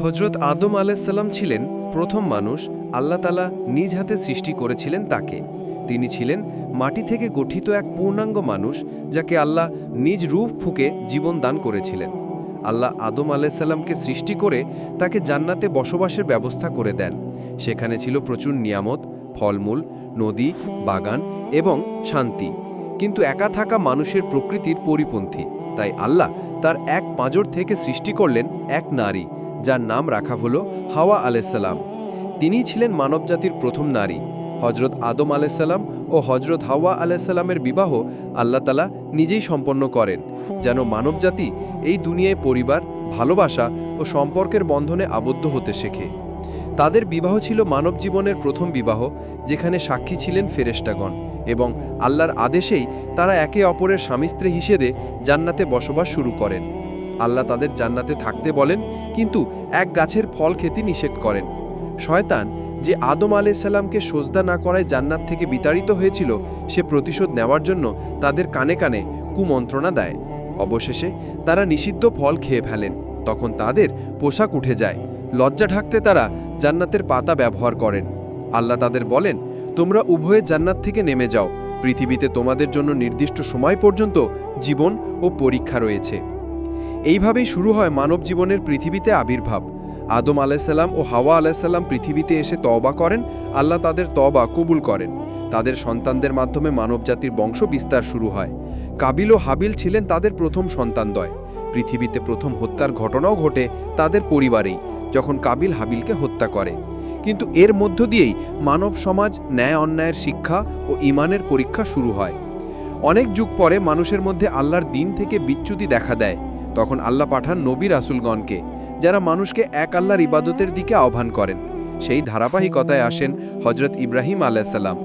হজরত আদম আলাইসাল্লাম ছিলেন প্রথম মানুষ আল্লাহ তালা নিজ হাতে সৃষ্টি করেছিলেন তাকে। তিনি ছিলেন মাটি থেকে গঠিত এক পূর্ণাঙ্গ মানুষ যাকে আল্লাহ নিজ রূপ ফুঁকে জীবন দান করেছিলেন। আল্লাহ আদম আলাইসাল্লামকে সৃষ্টি করে তাকে জান্নাতে বসবাসের ব্যবস্থা করে দেন। সেখানে ছিল প্রচুর নিয়ামত, ফলমূল, নদী, বাগান এবং শান্তি। কিন্তু একা থাকা মানুষের প্রকৃতির পরিপন্থী। তাই আল্লাহ তার এক পাঁজর থেকে সৃষ্টি করলেন এক নারী। যার নাম রাখা হলো হাওয়া আলাইসাল্লাম তিনি ছিলেন মানবজাতির প্রথম নারী। হজরত আদম আলাইসাল্লাম ও হজরত হাওয়া আলাইসাল্লামের বিবাহ আল্লাহ তালা নিজেই সম্পন্ন করেন, যেন মানবজাতি এই দুনিয়ায় পরিবার, ভালোবাসা ও সম্পর্কের বন্ধনে আবদ্ধ হতে শেখে। তাদের বিবাহ ছিল মানব জীবনের প্রথম বিবাহ, যেখানে সাক্ষী ছিলেন ফেরেস্টাগণ এবং আল্লাহর আদেশেই তারা একে অপরের স্বামী স্ত্রী হিসেবে জান্নাতে বসবাস শুরু করেন। আল্লাহ তাদের জান্নাতে থাকতে বলেন, কিন্তু এক গাছের ফল খেতে নিষেধ করেন। শয়তান যে আদম আলাইসাল্লামকে সোজদা না করায় জান্নাত থেকে বিতাড়িত হয়েছিল, সে প্রতিশোধ নেওয়ার জন্য তাদের কানে কানে কুমন্ত্রণা দেয়। অবশেষে তারা নিষিদ্ধ ফল খেয়ে ফেলেন। তখন তাদের পোশাক উঠে যায়। লজ্জা ঢাকতে তারা জান্নাতের পাতা ব্যবহার করেন। আল্লাহ তাদের বলেন, তোমরা উভয়ে জান্নাত থেকে নেমে যাও। পৃথিবীতে তোমাদের জন্য নির্দিষ্ট সময় পর্যন্ত জীবন ও পরীক্ষা রয়েছে। এইভাবেই শুরু হয় মানব জীবনের পৃথিবীতে আবির্ভাব। আদম আলাইসাল্লাম ও হাওয়া আলাইসাল্লাম পৃথিবীতে এসে তবা করেন, আল্লাহ তাদের তবা কবুল করেন। তাদের সন্তানদের মাধ্যমে মানবজাতির বংশ বিস্তার শুরু হয়। কাবিল ও হাবিল ছিলেন তাদের প্রথম সন্তানদ্বয়। পৃথিবীতে প্রথম হত্যার ঘটনাও ঘটে তাদের পরিবারেই, যখন কাবিল হাবিলকে হত্যা করে। কিন্তু এর মধ্য দিয়েই মানব সমাজ ন্যায় অন্যায়ের শিক্ষা ও ইমানের পরীক্ষা শুরু হয়। অনেক যুগ পরে মানুষের মধ্যে আল্লাহর দিন থেকে বিচ্যুতি দেখা দেয়। তখন আল্লাহ পাঠান নবী রাসুলগণকে, যারা মানুষকে এক আল্লাহর ইবাদতের দিকে আহ্বান করেন। সেই ধারাবাহিকতায় আসেন হজরত ইব্রাহিম আলাইসাল্লাম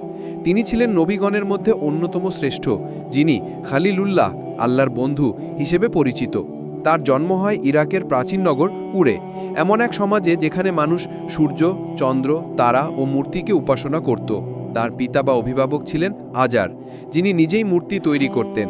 তিনি ছিলেন নবীগণের মধ্যে অন্যতম শ্রেষ্ঠ, যিনি খালিলুল্লাহ, আল্লাহর বন্ধু হিসেবে পরিচিত। তার জন্ম হয় ইরাকের প্রাচীন নগর উড়ে এমন এক সমাজে যেখানে মানুষ সূর্য, চন্দ্র, তারা ও মূর্তিকে উপাসনা করত। তার পিতা বা অভিভাবক ছিলেন আজার, যিনি নিজেই মূর্তি তৈরি করতেন।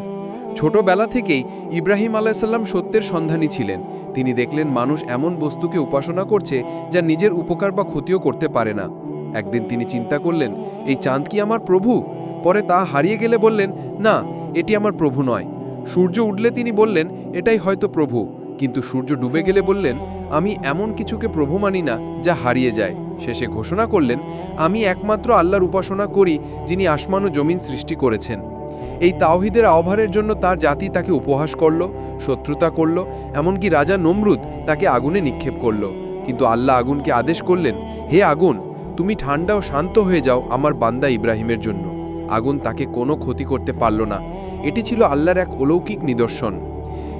ছোটবেলা থেকেই ইব্রাহিম আলাইসাল্লাম সত্যের সন্ধানী ছিলেন। তিনি দেখলেন মানুষ এমন বস্তুকে উপাসনা করছে যা নিজের উপকার বা ক্ষতিও করতে পারে না। একদিন তিনি চিন্তা করলেন, এই চাঁদ কি আমার প্রভু? পরে তা হারিয়ে গেলে বললেন, না, এটি আমার প্রভু নয়। সূর্য উঠলে তিনি বললেন, এটাই হয়তো প্রভু। কিন্তু সূর্য ডুবে গেলে বললেন, আমি এমন কিছুকে প্রভু মানি না যা হারিয়ে যায়। শেষে ঘোষণা করলেন, আমি একমাত্র আল্লাহর উপাসনা করি যিনি আসমান ও জমিন সৃষ্টি করেছেন। এই তাওহিদের আহ্বানের জন্য তার জাতি তাকে উপহাস করল, শত্রুতা করল, এমনকি রাজা নমরুদ তাকে আগুনে নিক্ষেপ করল। কিন্তু আল্লাহ আগুনকে আদেশ করলেন, হে আগুন, তুমি ঠান্ডা ও শান্ত হয়ে যাও আমার বান্দা ইব্রাহিমের জন্য। আগুন তাকে কোনো ক্ষতি করতে পারল না। এটি ছিল আল্লাহর এক অলৌকিক নিদর্শন।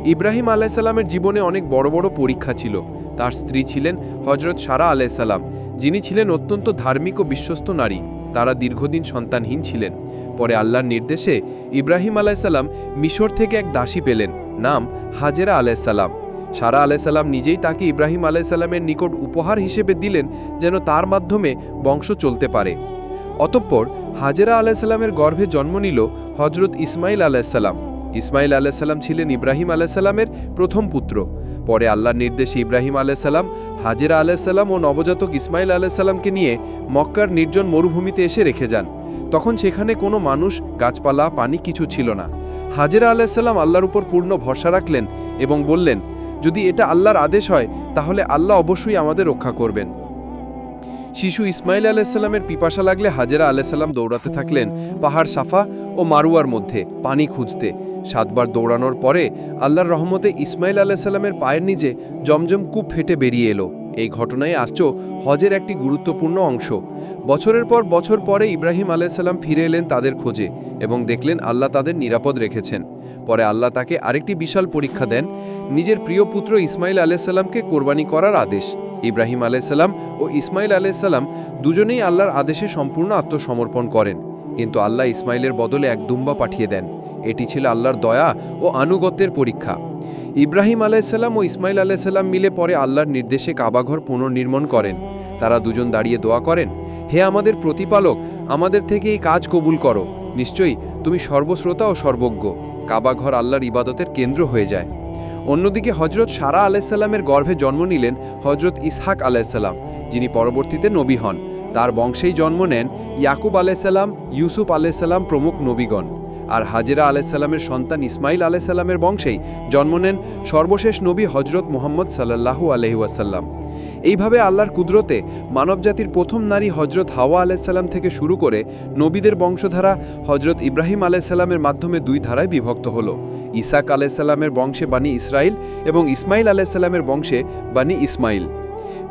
ইব্রাহিম আলাইসাল্লামের জীবনে অনেক বড় বড় পরীক্ষা ছিল। তার স্ত্রী ছিলেন হজরত সারা আলাইসাল্লাম যিনি ছিলেন অত্যন্ত ধার্মিক ও বিশ্বস্ত নারী। তারা দীর্ঘদিন সন্তানহীন ছিলেন। পরে আল্লাহর নির্দেশে ইব্রাহিম আলাইসাল্লাম মিশর থেকে এক দাসী পেলেন, নাম হাজেরা আলাইসাল্লাম। সারা আলাইসাল্লাম নিজেই তাকে ইব্রাহিম আলাইসাল্লামের নিকট উপহার হিসেবে দিলেন, যেন তার মাধ্যমে বংশ চলতে পারে। অতঃপর হাজেরা আলাইসাল্লামের গর্ভে জন্ম নিল হজরত ইসমাইল আলাইসাল্লাম। ইসমাইল আলাইসাল্লাম ছিলেন ইব্রাহিম আলাইসাল্লামের প্রথম পুত্র। পরে আল্লাহর নির্দেশে ইব্রাহিম আলাইসাল্লাম, হাজেরা আলাইসাল্লাম ও নবজাতক ইসমাইল আলাইসাল্লামকে নিয়ে মক্কার নির্জন মরুভূমিতে এসে রেখে যান। তখন সেখানে কোনো মানুষ, গাছপালা, পানি কিছু ছিল না। হাজেরা আলাইসাল্লাম আল্লাহর উপর পূর্ণ ভরসা রাখলেন এবং বললেন, যদি এটা আল্লাহর আদেশ হয়, তাহলে আল্লাহ অবশ্যই আমাদের রক্ষা করবেন। শিশু ইসমাইল আলাইসাল্লামের পিপাসা লাগলে হাজেরা আলাইসাল্লাম দৌড়াতে থাকলেন পাহাড় সাফা ও মারুয়ার মধ্যে পানি খুঁজতে। সাতবার দৌড়ানোর পরে আল্লাহর রহমতে ইসমাইল আলাইসাল্লামের পায়ের নিচে জমজম কূপ ফেটে বেরিয়ে এলো। এই ঘটনায় আসছ হজের একটি গুরুত্বপূর্ণ অংশ। বছরের পর বছর পরে ইব্রাহিম আলাইসাল্লাম ফিরে এলেন তাদের খোঁজে এবং দেখলেন আল্লাহ তাদের নিরাপদ রেখেছেন। পরে আল্লাহ তাকে আরেকটি বিশাল পরীক্ষা দেন, নিজের প্রিয় পুত্র ইসমাইল আলাইসাল্লামকে কোরবানি করার আদেশ। ইব্রাহিম আলাইসাল্লাম ও ইসমাইল আলাইসাল্লাম দুজনেই আল্লাহর আদেশে সম্পূর্ণ আত্মসমর্পণ করেন। কিন্তু আল্লাহ ইসমাইলের বদলে এক দুম্বা পাঠিয়ে দেন। এটি ছিল আল্লাহর দয়া ও আনুগত্যের পরীক্ষা। ইব্রাহিম আলাইসাল্লাম ও ইসমাইল আলাইসাল্লাম মিলে পরে আল্লাহর নির্দেশে কাবাঘর পুনর্নির্মাণ করেন। তারা দুজন দাঁড়িয়ে দোয়া করেন, হে আমাদের প্রতিপালক, আমাদের থেকে এই কাজ কবুল করো। নিশ্চয়ই তুমি সর্বশ্রোতা ও সর্বজ্ঞ। কাবাঘর আল্লাহর ইবাদতের কেন্দ্র হয়ে যায়। অন্যদিকে হজরত সারা আলাইসাল্লামের গর্ভে জন্ম নিলেন হজরত ইসহাক আলাইসাল্লাম যিনি পরবর্তীতে নবী হন। তার বংশেই জন্ম নেন ইয়াকুব আলাইসাল্লাম ইউসুফ আলাইসাল্লাম প্রমুখ নবীগণ। আর হাজেরা আলাইসাল্লামের সন্তান ইসমাইল আলাইসাল্লামের বংশেই জন্ম নেন সর্বশেষ নবী হজরত মোহাম্মদ সাল্লাহু আলহিউসাল্লাম এইভাবে আল্লাহর কুদরতে মানবজাতির প্রথম নারী হজরত হাওয়া আলাইসাল্লাম থেকে শুরু করে নবীদের বংশধারা হজরত ইব্রাহিম আলাইসাল্লামের মাধ্যমে দুই ধারায় বিভক্ত হলো। ইসাক আলাইসাল্লামের বংশে বানি ইসরাইল এবং ইসমাইল আলাইসাল্লামের বংশে বানি ইসমাইল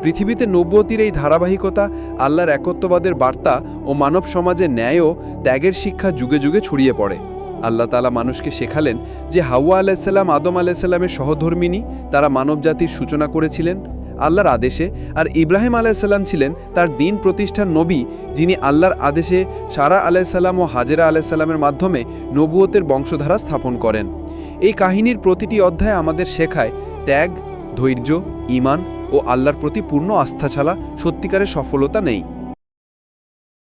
পৃথিবীতে নব্বতির এই ধারাবাহিকতা, আল্লাহর একত্ববাদের বার্তা ও মানব সমাজে ন্যায় ও ত্যাগের শিক্ষা যুগে যুগে ছড়িয়ে পড়ে। আল্লাহ তালা মানুষকে শেখালেন যে হাওয়া আলাইসাল্লাম আদম আলাইসাল্লামের সহধর্মিনী, তারা মানবজাতির সূচনা করেছিলেন। আল্লাহর আদেশে আর ইব্রাহিম আলাইসাল্লাম ছিলেন তার দিন প্রতিষ্ঠার নবী, যিনি আল্লাহর আদেশে সারা আলাইসাল্লাম ও হাজেরা আলাইসাল্লামের মাধ্যমে নবুয়তের বংশধারা স্থাপন করেন। এই কাহিনীর প্রতিটি অধ্যায় আমাদের শেখায় ত্যাগ, ধৈর্য, ঈমান ও আল্লাহর প্রতি পূর্ণ আস্থা ছাড়া সত্যিকারের সফলতা নেই।